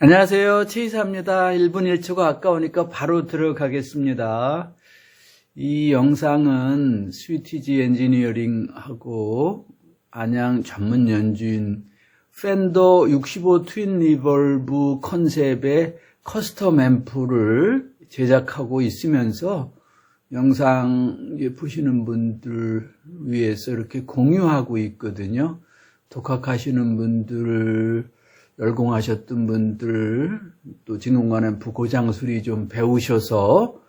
안녕하세요. 최이사입니다. 1분 1초가 아까우니까 바로 들어가겠습니다. 이 영상은 스위티지 엔지니어링하고 안양 전문 연주인 팬더 65 트윈 리벌브 컨셉의 커스텀 앰프를 제작하고 있으면서 영상 보시는 분들 위해서 이렇게 공유하고 있거든요. 독학하시는 분들, 열공하셨던 분들, 또 진공관 앰프 고장 수리 좀 배우셔서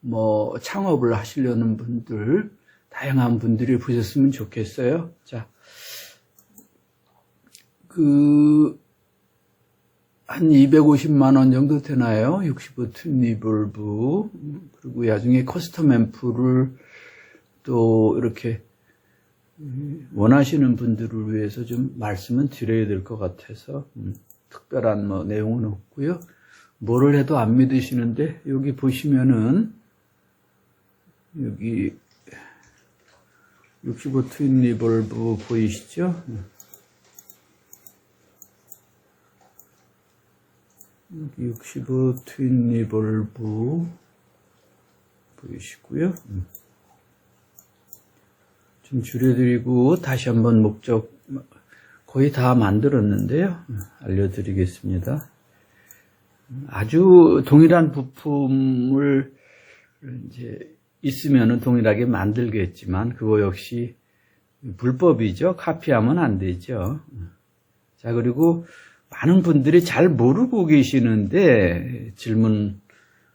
뭐 창업을 하시려는 분들, 다양한 분들이 보셨으면 좋겠어요. 자, 그, 한 250만 원 정도 되나요? 65 튠리볼브. 그리고 나중에 커스텀 앰프를 또 이렇게 원하시는 분들을 위해서 좀 말씀은 드려야 될 것 같아서 음, 특별한 뭐 내용은 없고요. 뭐를 해도 안 믿으시는데 여기 보시면은 여기 65 트윈 리볼브 보이시죠? 여기 65 트윈 리볼브 보이시고요. 음. 좀 줄여드리고 다시 한번 목적 거의 다 만들었는데요. 알려드리겠습니다. 아주 동일한 부품을 이제 있으면은 동일하게 만들겠지만 그거 역시 불법이죠. 카피하면 안 되죠. 자 그리고 많은 분들이 잘 모르고 계시는데 질문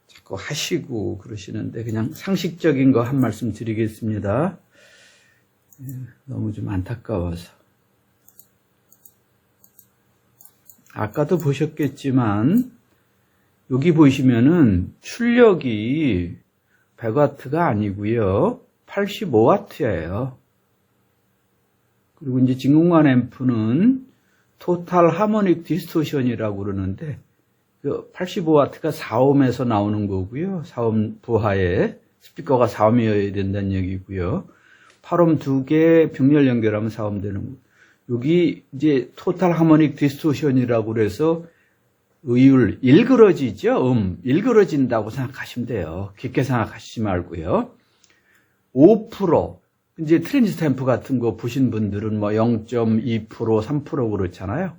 자꾸 하시고 그러시는데 그냥 상식적인 거 한 말씀 드리겠습니다. 너무 좀 안타까워서. 아까도 보셨겠지만, 여기 보시면은 출력이 100와트가 아니고요 85와트예요. 그리고 이제 진공관 앰프는 토탈 하모닉 디스토션이라고 그러는데, 85와트가 4옴에서 나오는 거고요. 4옴 부하에 스피커가 4옴이어야 된다는 얘기고요. 8옴 두 개 병렬 연결하면 4옴 되는 거. 여기 이제 토탈 하모닉 디스토션이라고 그래서 의율 일그러지죠. 음 일그러진다고 생각하시면 돼요. 깊게 생각하시지 말고요. 5% 이제 트랜지스터 앰프 같은 거 보신 분들은 뭐 0.2% 3% 그렇잖아요.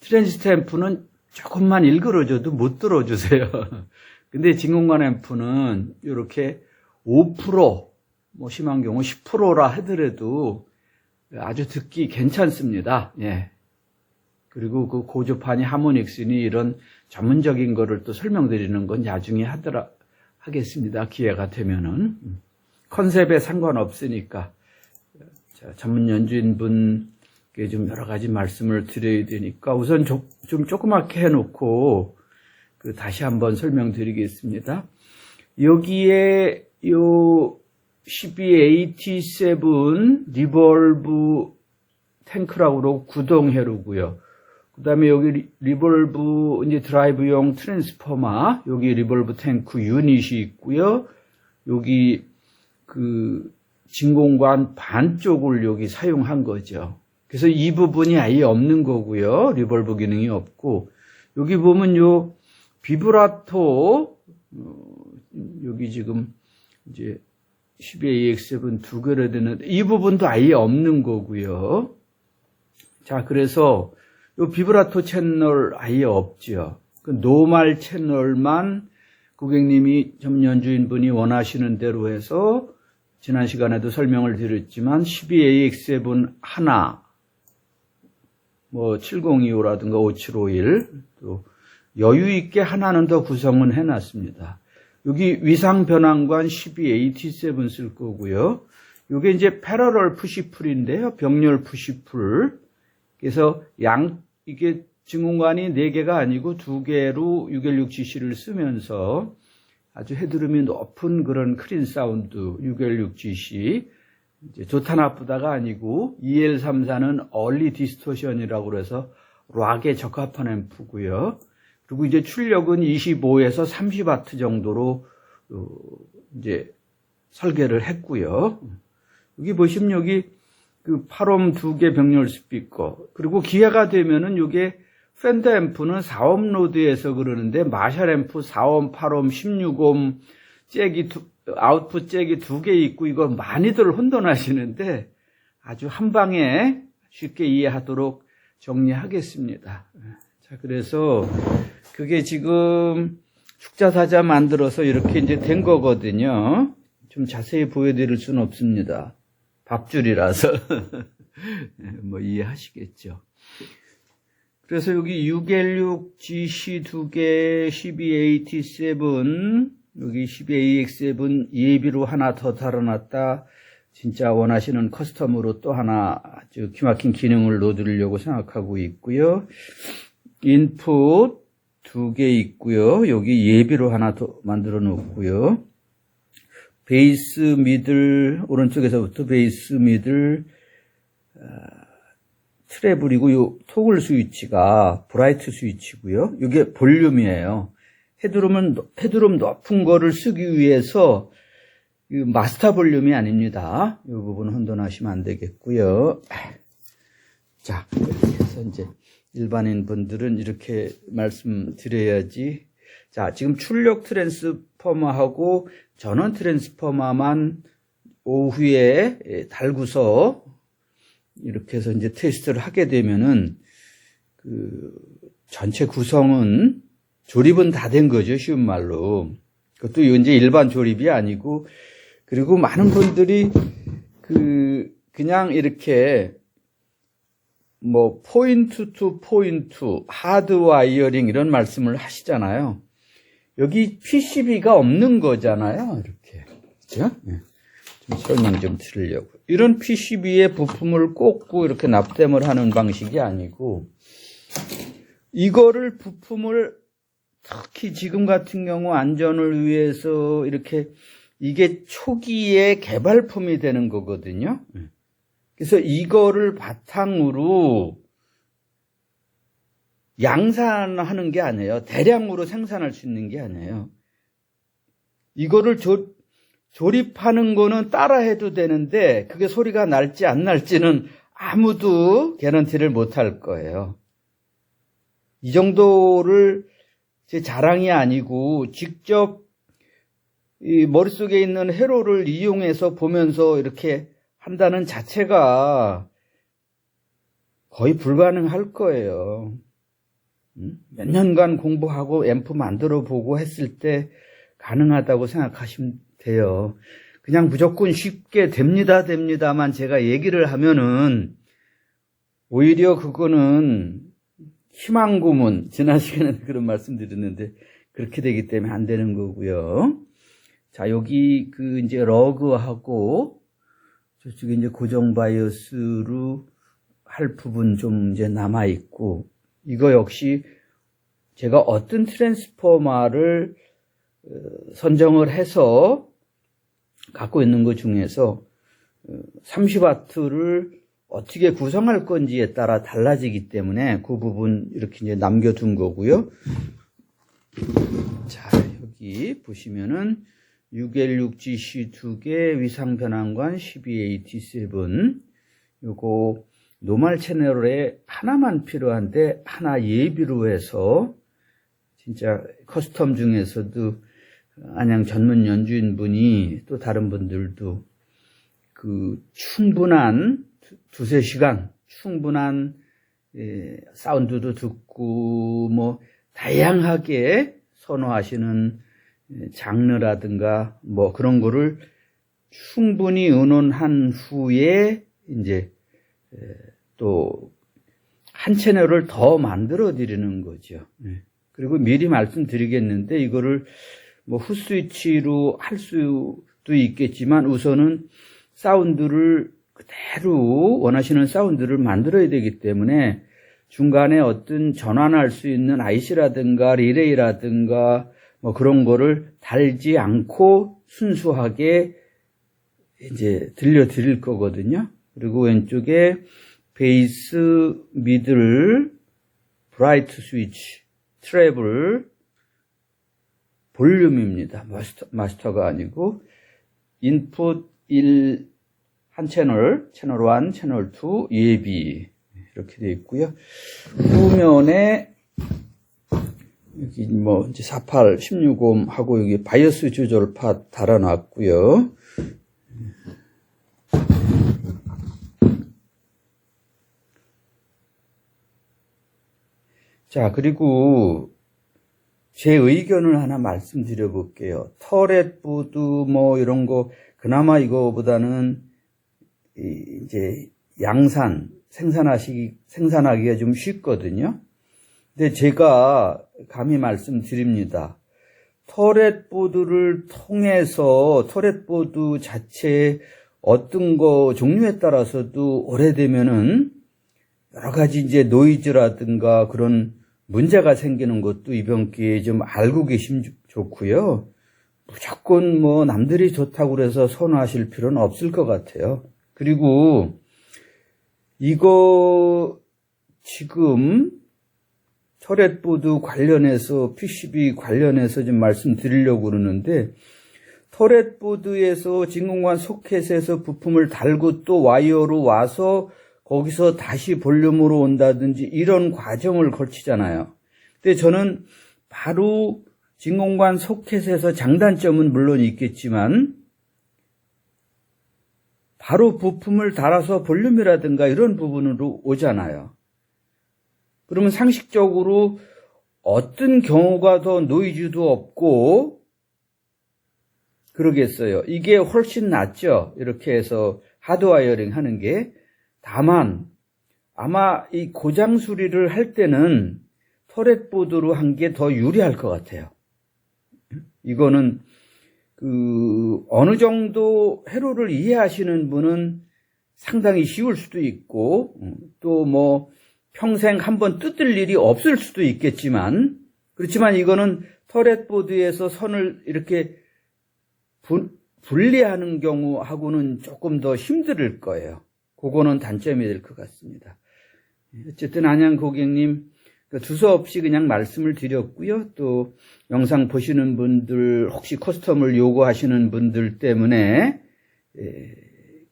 트랜지스터 앰프는 조금만 일그러져도 못 들어주세요. 근데 진공관 앰프는 이렇게 5%뭐 심한 경우 10%라 하더라도 아주 듣기 괜찮습니다. 예. 그리고 그 고주판이 하모닉스니 이런 전문적인 거를 또 설명드리는 건 나중에 하더라 하겠습니다. 기회가 되면은 컨셉에 상관없으니까 자, 전문 연주인 분께 좀 여러 가지 말씀을 드려야 되니까 우선 조, 좀 조그맣게 해놓고 그 다시 한번 설명드리겠습니다. 여기에 요 1287 리볼브 탱크라고 구동회로고요. 그 다음에 여기 리볼브 이제 드라이브용 트랜스포머 여기 리볼브 탱크 유닛이 있고요. 여기 그 진공관 반쪽을 여기 사용한 거죠. 그래서 이 부분이 아예 없는 거고요. 리볼브 기능이 없고 여기 보면 요 비브라토 어, 여기 지금 이제 12AX7 두 개로 되는 이 부분도 아예 없는 거고요. 자, 그래서 이 비브라토 채널 아예 없죠. 그 노말 채널만 고객님이 전연주인 분이 원하시는 대로 해서 지난 시간에도 설명을 드렸지만 12AX7 하나 뭐 7025라든가 5751 또 여유 있게 하나는 더 구성은 해놨습니다. 여기 위상 변환관 12AT7 쓸 거고요. 이게 이제 패러럴 푸시풀인데요. 병렬 푸시풀. 그래서 양 이게 증공관이 4개가 아니고 2개로 6L6GC를 쓰면서 아주 헤드룸이 높은 그런 크린 사운드 6L6GC 이제 좋다 나쁘다가 아니고 EL34는 얼리 디스토션이라고 그래서 락에 적합한 앰프고요. 그리고 이제 출력은 25에서 30와트 정도로 어, 이제 설계를 했고요. 여기 보시면 여기 그 8옴 두 개 병렬 스피커 그리고 기회가 되면은 이게 팬더 앰프는 4옴 로드에서 그러는데 마샬 앰프 4옴, 8옴, 16옴 잭이 두, 아웃풋 잭이 두 개 있고 이거 많이들 혼돈하시는데 아주 한 방에 쉽게 이해하도록 정리하겠습니다. 자, 그래서 그게 지금 축자사자 만들어서 이렇게 이제 된 거거든요. 좀 자세히 보여드릴 수는 없습니다. 밥줄이라서. 뭐 이해하시겠죠. 그래서 여기 6L6 GC 두 개, 12AT7, 여기 12AX7 예비로 하나 더 달아놨다. 진짜 원하시는 커스텀으로 또 하나 아주 기막힌 기능을 넣어드리려고 생각하고 있고요. 인풋 두 개 있고요. 여기 예비로 하나 더 만들어 놓고요. 베이스 미들 오른쪽에서부터 베이스 미들 아, 트래블이고 요 토글 스위치가 브라이트 스위치고요. 이게 볼륨이에요. 헤드룸은 헤드룸 높은 거를 쓰기 위해서 이 마스터 볼륨이 아닙니다. 이 부분 혼돈하시면 안 되겠고요. 자, 이렇게 해서 이제 일반인 분들은 이렇게 말씀드려야지. 자, 지금 출력 트랜스포머하고 전원 트랜스포머만 오후에 예, 달구서 이렇게 해서 이제 테스트를 하게 되면은 그 전체 구성은 조립은 다 된 거죠, 쉬운 말로. 그것도 이제 일반 조립이 아니고 그리고 많은 분들이 그 그냥 이렇게 뭐 포인트 투 포인트 하드 와이어링 이런 말씀을 하시잖아요. 여기 PCB가 없는 거잖아요. 이렇게. 예. 좀 설명 좀 드리려고. 이런 PCB에 부품을 꽂고 이렇게 납땜을 하는 방식이 아니고 이거를 부품을 특히 지금 같은 경우 안전을 위해서 이렇게 이게 초기에 개발품이 되는 거거든요. 그래서 이거를 바탕으로 양산하는 게 아니에요. 대량으로 생산할 수 있는 게 아니에요. 이거를 조, 조립하는 거는 따라 해도 되는데 그게 소리가 날지 안 날지는 아무도 개런티를 못 할 거예요. 이 정도를 제 자랑이 아니고 직접 이 머릿속에 있는 회로를 이용해서 보면서 이렇게 한다는 자체가 거의 불가능할 거예요. 음? 몇 년간 공부하고 앰프 만들어 보고 했을 때 가능하다고 생각하시면 돼요. 그냥 무조건 쉽게 됩니다, 됩니다만 제가 얘기를 하면은 오히려 그거는 희망 고문, 지난 시간에 그런 말씀 드렸는데 그렇게 되기 때문에 안 되는 거고요. 자, 여기 그 이제 러그하고 저쪽에 이제 고정 바이어스로 할 부분 좀 이제 남아 있고 이거 역시 제가 어떤 트랜스포머를 어, 선정을 해서 갖고 있는 것 중에서 30와트를 어떻게 구성할 건지에 따라 달라지기 때문에 그 부분 이렇게 이제 남겨둔 거고요. 자, 여기 보시면은 6L6GC 두 개, 위상 변환관 12AT7. 요거 노말 채널에 하나만 필요한데 하나 예비로 해서 진짜 커스텀 중에서도 안양 전문 연주인 분이 또 다른 분들도 그 충분한 두세 시간 충분한 예, 사운드도 듣고 뭐 다양하게 선호하시는 예, 장르라든가 뭐 그런 거를 충분히 의논한 후에 이제 또 한 채널을 더 만들어 드리는 거죠. 네. 그리고 미리 말씀드리겠는데 이거를 뭐 후스위치로 할 수도 있겠지만 우선은 사운드를 그대로 원하시는 사운드를 만들어야 되기 때문에 중간에 어떤 전환할 수 있는 IC라든가 리레이라든가 뭐 그런 거를 달지 않고 순수하게 이제 들려드릴 거거든요. 그리고 왼쪽에 베이스 미들 브라이트 스위치, 트래블, 볼륨입니다. 마스터, 마스터가 아니고 인풋 1, 한 채널, 채널 1, 채널 2, 예비 이렇게 되어 있고요. 후면에 여기 뭐 이제 48, 16옴 하고 여기 바이오스 조절 팟 달아놨고요. 자, 그리고 제 의견을 하나 말씀드려 볼게요. 터렛 보드 뭐 이런 거 그나마 이거보다는 이- 이제 양산 생산하시기 생산하기가 좀 쉽거든요. 근데 제가 감히 말씀드립니다. 터렛 보드를 통해서 터렛 보드 자체 어떤 거 종류에 따라서도 오래되면은 여러 가지 이제 노이즈라든가 그런 문제가 생기는 것도 이번 기회에 좀 알고 계시면 좋고요. 무조건 뭐 남들이 좋다고 그래서 선호하실 필요는 없을 것 같아요. 그리고 이거 지금 터렛보드 관련해서 PCB 관련해서 좀 말씀드리려고 그러는데 터렛보드에서 진공관 소켓에서 부품을 달고 또 와이어로 와서 거기서 다시 볼륨으로 온다든지 이런 과정을 거치잖아요. 근데 저는 바로 진공관 소켓에서 장단점은 물론 있겠지만 바로 부품을 달아서 볼륨이라든가 이런 부분으로 오잖아요. 그러면 상식적으로 어떤 경우가 더 노이즈도 없고 그러겠어요. 이게 훨씬 낫죠. 이렇게 해서 하드와이어링 하는 게. 다만 아마 이 고장 수리를 할 때는 터렛 보드로 한 게 더 유리할 것 같아요. 이거는 그 어느 정도 회로를 이해하시는 분은 상당히 쉬울 수도 있고 또 뭐 평생 한번 뜯을 일이 없을 수도 있겠지만 그렇지만 이거는 터렛 보드에서 선을 이렇게 분, 분리하는 경우하고는 조금 더 힘들 거예요. 그거는 단점이 될 것 같습니다. 어쨌든 안양 고객님 그 주소 없이 그냥 말씀을 드렸고요. 또 영상 보시는 분들 혹시 커스텀을 요구하시는 분들 때문에 예,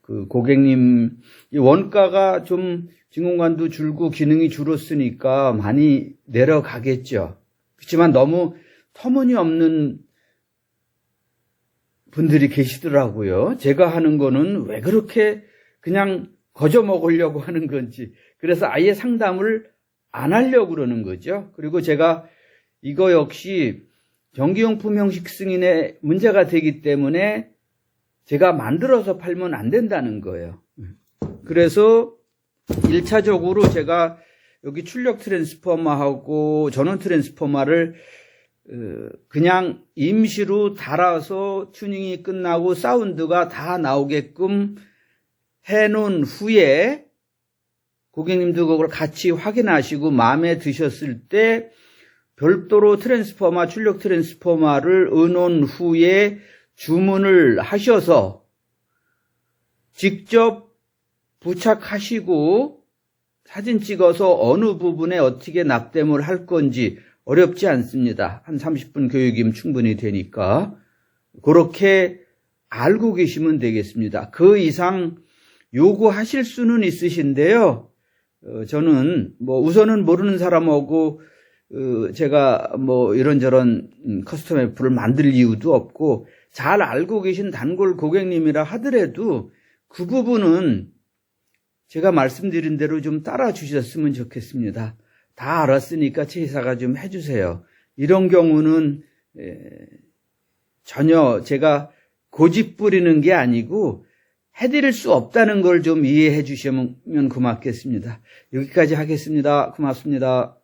그 고객님 이 원가가 좀 진공관도 줄고 기능이 줄었으니까 많이 내려가겠죠. 그렇지만 너무 터무니없는 분들이 계시더라고요. 제가 하는 거는 왜 그렇게 그냥 거저 먹으려고 하는 건지. 그래서 아예 상담을 안 하려고 그러는 거죠. 그리고 제가 이거 역시 전기용품 형식 승인에 문제가 되기 때문에 제가 만들어서 팔면 안 된다는 거예요. 그래서 1차적으로 제가 여기 출력 트랜스포머하고 전원 트랜스포머를 어, 그냥 임시로 달아서 튜닝이 끝나고 사운드가 다 나오게끔 해놓은 후에 고객님도 그걸 같이 확인하시고 마음에 드셨을 때 별도로 트랜스포머, 출력 트랜스포머를 의논 후에 주문을 하셔서 직접 부착하시고 사진 찍어서 어느 부분에 어떻게 납땜을 할 건지 어렵지 않습니다. 한 30분 교육이면 충분히 되니까. 그렇게 알고 계시면 되겠습니다. 그 이상 요구하실 수는 있으신데요. 어, 저는 뭐 우선은 모르는 사람하고 어, 제가 뭐 이런저런 음, 커스텀 애플을 만들 이유도 없고 잘 알고 계신 단골 고객님이라 하더라도 그 부분은 제가 말씀드린 대로 좀 따라 주셨으면 좋겠습니다. 다 알았으니까 최이사가 좀 해주세요. 이런 경우는 에, 전혀 제가 고집 부리는 게 아니고 해드릴 수 없다는 걸 좀 이해해 주시면 고맙겠습니다. 여기까지 하겠습니다. 고맙습니다.